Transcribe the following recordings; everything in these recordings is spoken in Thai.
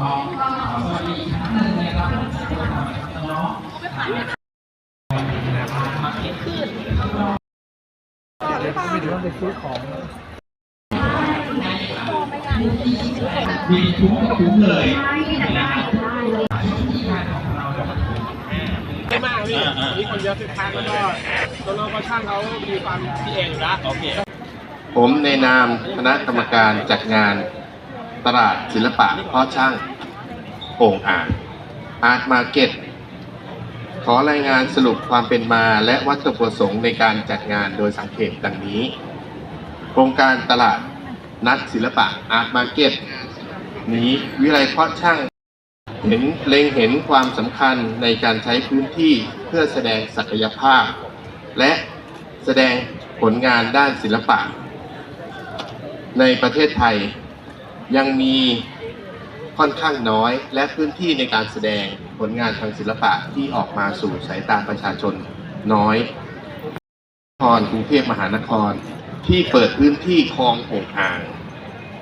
ไม่ถึงต้องไปซื้อของมีทุกทุกเลยไม่มากพี่วันนี้คนเยอะคึกคักแล้วก็ตัวน้องก็ช่างเขามีความพีเออยู่แล้วผมในนามคณะกรรมการจัดงาน ตลาดศิลปะเพ่อช่างโอ่งอ่างอาร์ตมาร์เก็ตขอรายงานสรุปความเป็นมาและวัตถุประสงค์ในการจัดงานโดยสังเกตดังนี้ โครงการตลาดนัดศิลปะอาร์ตมาร์เก็ตนี้วิไลเพาะช่างเห็นเล็งเห็นความสำคัญในการใช้พื้นที่เพื่อแสดงศักยภาพ และแสดงผลงานด้านศิลปะ ในประเทศไทย ยังมีค่อนข้างน้อยและพื้นที่ในการแสดงผลงานทางศิลปะที่ออกมาสู่สายตาประชาชนน้อยนครกรุงเทพมหานคร ที่เปิดพื้นที่คลองโอ่งอ่าง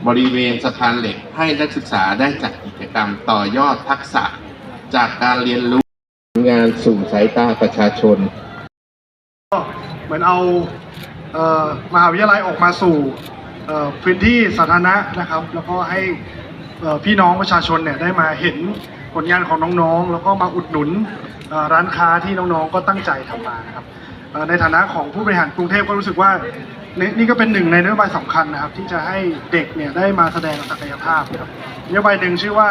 บริเวณสะพานเหล็กให้นักศึกษาได้จัดกิจกรรมต่อยอดทักษะ จากการเรียนรู้งานสู่สายตาประชาชน เหมือนเอาเอ่อมหาวิทยาลัยออกมาสู่ พื้นที่สาธารณะนะครับ แล้วก็ให้พี่น้องประชาชนเนี่ยได้มาเห็นผลงานของน้องๆ แล้วก็มาอุดหนุนร้านค้าที่น้องๆก็ตั้งใจทำมานะครับในฐานะของผู้บริหารกรุงเทพก็รู้สึกว่านี่ก็เป็นหนึ่งในนโยบายสำคัญนะครับ ที่จะให้เด็กเนี่ยได้มาแสดงศักยภาพนะครับนโยบายหนึ่งชื่อว่า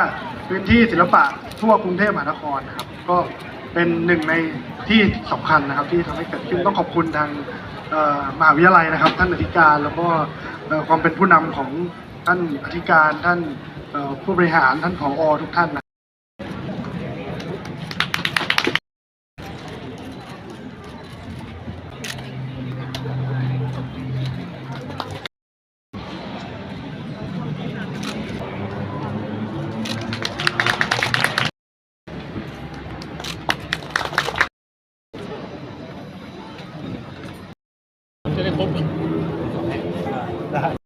พื้นที่ศิลปะทั่วกรุงเทพมหานครนะครับ ก็เป็นหนึ่งในที่สำคัญนะครับ ที่ทำให้เกิดขึ้นต้องขอบคุณทาง มหาวิทยาลัยนะครับ ท่านอธิการแล้วก็ความเป็นผู้นำของท่านอธิการท่านผู้บริหารท่านผอทุกท่าน จะได้ครบได้